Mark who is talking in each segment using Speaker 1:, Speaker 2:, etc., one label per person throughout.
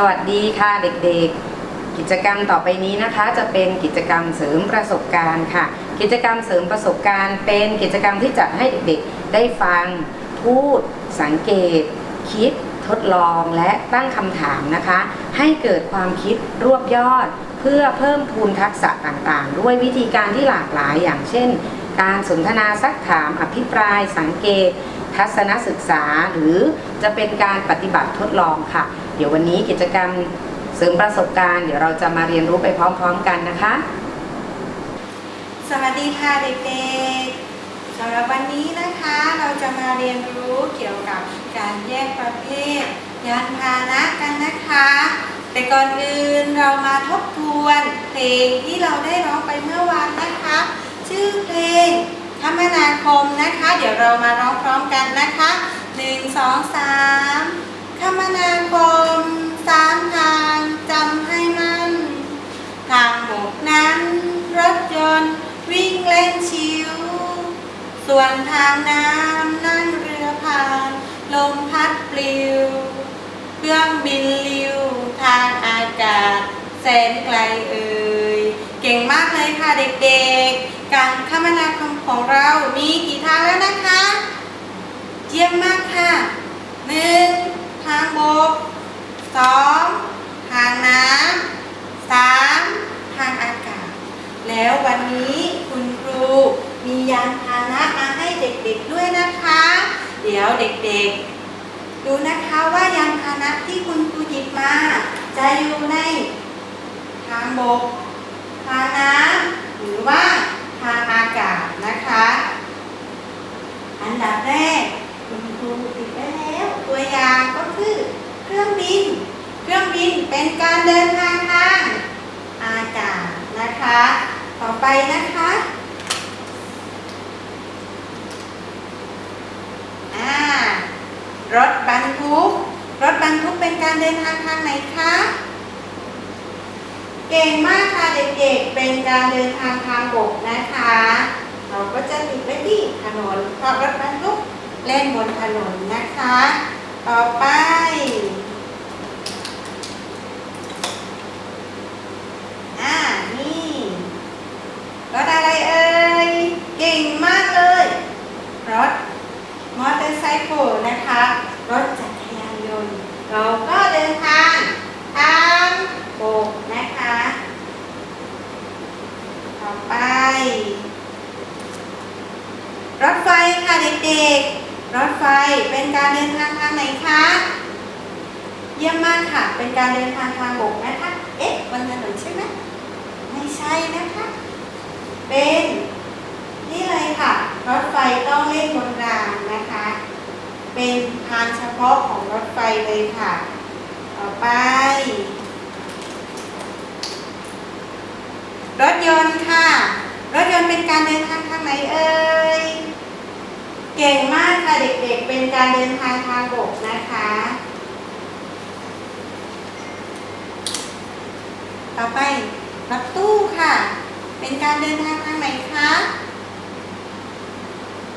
Speaker 1: สวัสดีค่ะเด็กๆ กิจกรรมต่อไปนี้นะคะ จะเป็นกิจกรรมเสริมประสบการณ์ค่ะ กิจกรรมเสริมประสบการณ์ เป็นกิจกรรมที่จัดให้เด็กๆ ได้ฟัง พูด สังเกต คิด ทดลองและตั้งคำถามนะคะ ให้เกิดความคิดรวบยอด เพื่อเพิ่มพูนทักษะต่างๆ ด้วยวิธีการที่หลากหลายอย่างเช่น การสนทนาซักถามอภิปราย สังเกต ทัศนศึกษา หรือจะเป็นการปฏิบัติทดลองค่ะ เดี๋ยววันนี้กิจกรรมเสริมประสบการณ์ เดี๋ยวเราจะมาเรียนรู้ไปพร้อมๆกันนะคะ
Speaker 2: สวัสดีค่ะเด็กๆสำหรับวันนี้นะคะเราจะมาเรียนรู้เกี่ยวกับการแยกประเภทยานพาหนะกันนะคะ แต่ก่อนอื่นเรามาทบทวนเพลงที่เราได้ร้องไปเมื่อวานนะคะ ชื่อเพลงคมนาคมนะคะ เดี๋ยวเรามาร้องพร้อมกันนะคะหนึ่งสองสาม คมนาคมสามทางจำให้มั่น ทางบกนั้น รถยนต์วิ่งเล่นชิว ส่วนทางน้ำนั่งเรือผ่านลมพัดปลิว เครื่องบินลิว ทางอากาศ แสนไกลเอ่ย เก่งมากเลยค่ะเด็กๆ การคมนาคมของเรามีกี่ทางแล้วนะคะ เยี่ยมมากค่ะหนึ่งทางบกสองทางน้ำ สามทางอากาศ แล้ววันนี้คุณครูมียานพาหนะมาให้เด็กๆด้วยนะคะ เดี๋ยวเด็กๆ ดูนะคะว่ายานพาหนะที่คุณครูหยิบมา จะอยู่ในทางบก ทางน้ำหรือว่าทางอากาศนะคะ อันดับแรกคุณครูติดไว้แล้วตัวอย่างก็คือเครื่องบิน เครื่องบินเป็นการเดินทางทางอากาศนะคะ ต่อไปนะคะอ่ารถบรรทุก รถบรรทุก เดินทางทางไหนคะ เก่งมากค่ะเด็กๆ เป็นการเดินทางทางบกนะคะ เราก็จะติดไว้ที่ถนนเพราะรถบรรทุกเล่นบนถนนนะคะ ต่อไป อ่า นี่รถอะไรเอ่ย เก่งมากเลย รถมอเตอร์ไซค์นะคะ รถจัก เราก็เดินทางทางบกนะคะ ต่อไป รถไฟค่ะเด็กๆ รถไฟเป็นการเดินทางทางไหนคะ เยี่ยมมากค่ะ เป็นการเดินทางทางบกนะคะ เอ๊ะบนถนนใช่ไหมไม่ใช่นะคะ เป็นนี่เลยค่ะ รถไฟต้องเล่นบนรางนะคะ เป็นทางเฉพาะของ รถไฟเลยค่ะ ต่อไป รถยนต์ค่ะ รถยนต์เป็นการเดินทางทางไหนเอ่ย เก่งมากค่ะเด็กๆ เป็นการเดินทางทางบกนะคะ ต่อไปรถตู้ค่ะ เป็นการเดินทางทางไหนคะ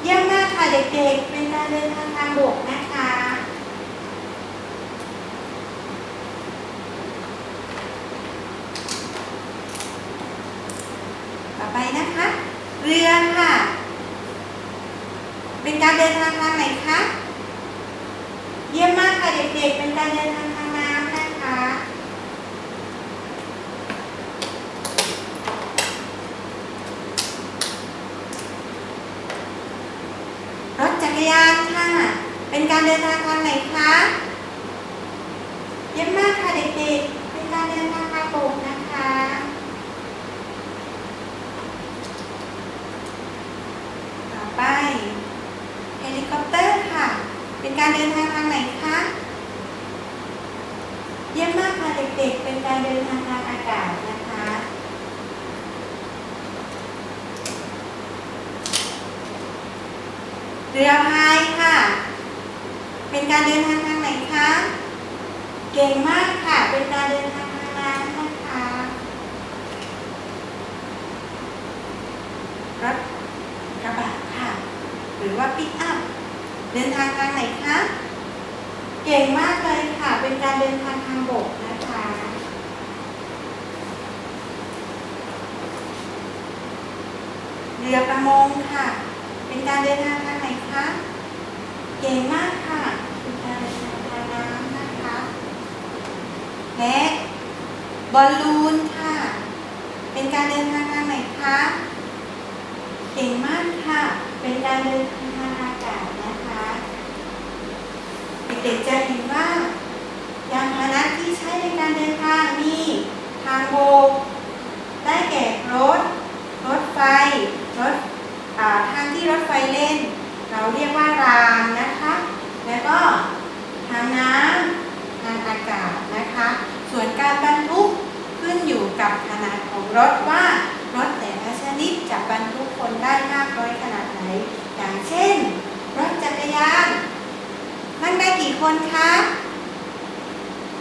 Speaker 2: เยี่ยมมากค่ะเด็กๆ เป็นการเดินทางทางบกนะคะ ต่อไป นะคะ เรือค่ะ เป็นการเดินทางทางไหนคะ เยี่ยมมากค่ะเด็กๆ เป็นการเดินทางทางน้ำนะคะ รถจักรยานค่ะ เป็นการเดินทางทางไหนคะ เยี่ยมมากค่ะเด็กๆ เป็นการเดินทางทางบกนะคะ ต่อไปเฮลิคอปเตอร์ค่ะ เป็น การเดินทางทางไหนคะ เยี่ยมมากค่ะเด็กๆ เป็นการเดินทางทางอากาศนะคะ เรือพายค่ะ เป็นการเดินทางทางไหนคะ เก่งมากค่ะ เป็นการเดินทางทางน้ำนะคะรถกระบะค่ะ หรือว่าปิกอัพ เดินทางทางไหนคะ เก่งมากเลยค่ะ เป็นการเดินทางทางบกนะคะเรือประมงค่ะ เป็นการเดินทางทางไหนคะ เก่งมากค่ะเป็นการเดินทางทางน้ำนะคะแพะบอลลูนค่ะ เป็นการเดินทางทางไหนคะ เก่งมากค่ะ เป็นการเดิน เด็กจะเห็นว่ายานพาหนะที่ใช้ในการเดินทางมีทางโบกได้แก่รถ รถไฟ รถทางที่รถไฟเล่น เราเรียกว่ารางนะคะ แล้วก็ทางน้ำทางอากาศนะคะ ส่วนการบรรทุกขึ้นอยู่กับขนาดของรถว่ารถแต่ละชนิดจะบรรทุกคนได้มากน้อยขนาดไหน อย่างเช่น รถจักรยาน นั่งได้กี่ คนคะ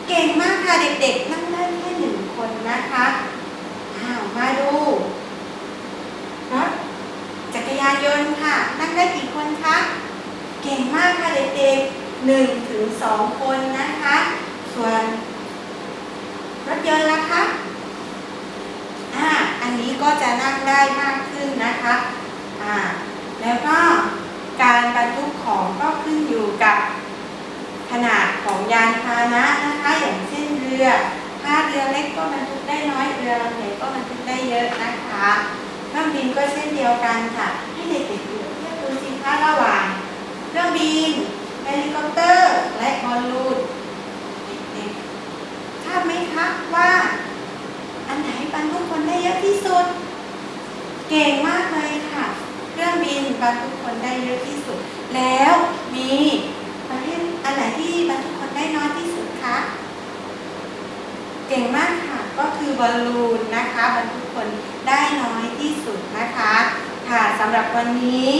Speaker 2: เก่งมากค่ะเด็กๆ นั่งได้แค่หนึ่งคนนะคะอ้าวมาดูรถจักรยานยนต์ค่ะ นั่งได้กี่คนคะ เก่งมากค่ะเด็กๆหนึ่งถึงสองคนนะคะ ส่วนรถยนต์ล่ะคะอ่าอันนี้ก็จะนั่งได้มากขึ้นนะคะอ่าแล้วก็การบรรทุกของก็ขึ้นอยู่กับ ขนาดของยานพาหนะนะคะอย่างเช่นเรือ ถ้าเรือเล็กก็บรรทุกได้น้อยเรือลำใหญ่ก็บรรทุกได้เยอะนะคะเครื่องบินก็เช่นเดียวกันค่ะให้เด็กๆเรียบเทียบดูสิคะระหว่างเครื่องบินเฮลิคอปเตอร์และบอลลูนเด็กๆทราบไหมคะว่า อันไหนบรรทุกคนได้เยอะที่สุด เก่งมากเลยค่ะ เครื่องบินบรรทุกคนได้เยอะที่สุด แล้วมีประเภทอันไหนที่บรรทุกคนได้น้อยที่สุดคะ เก่งมากค่ะ ก็คือบอลลูนนะคะบรรทุกคนได้น้อยที่สุดนะคะ ค่ะสำหรับวันนี้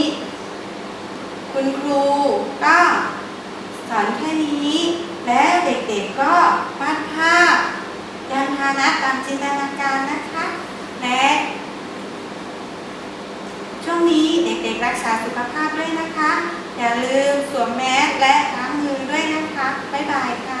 Speaker 2: คุณครูก็สอนแค่นี้ และเด็กๆก็วาดภาพยานพาหนะตามจินตนาการนะคะ และช่วงนี้เด็กๆรักษาสุขภาพด้วยนะคะ อย่าลืมสวมแมสและล้างมือด้วยนะคะ บ๊ายบายค่ะ